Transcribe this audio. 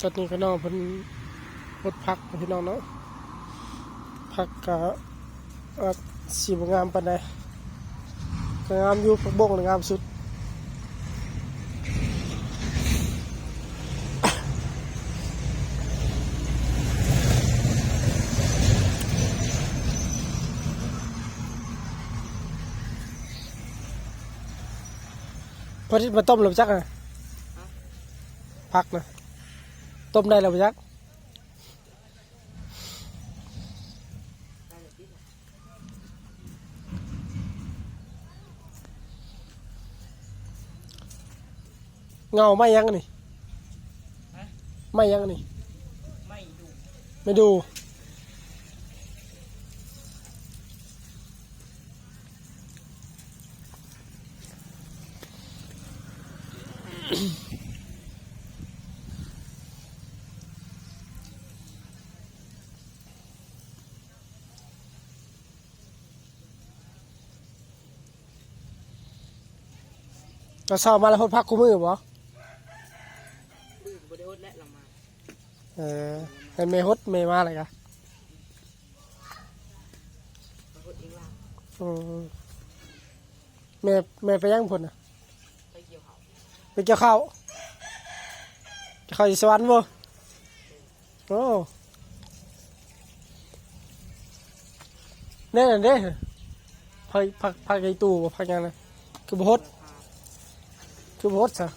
ตอนนี้ก็น้องเพิ่นรถพักพี่น้องเนาะพักก็เอ่อสีบ่งามปานใดก็งามอยู่ผักบงน่ะงามสุดพอที่มาต้มหรือจักนะพักนะ ต้มได้หรือจักเงาไม่ยังนี่ฮะไม่ยังนี่ไม่ดูไม่ดูก็ เช้ามาแล้วพดพักคู่มือบ่บื้อบริโภคและลงมา เออให้เมฮดเมมาอะไรกันบริโภคเองล่างอืมแม่แม่ไปย่างผลน่ะไปเกี่ยวเขาไปเกี่ยวข้าวเกี่ยวข้าวอยู่สวรรค์บ่โอ้แน่นอนเด้พักพักพักไอตู้บ่พักยังไงคือบ่ฮด Tu morta.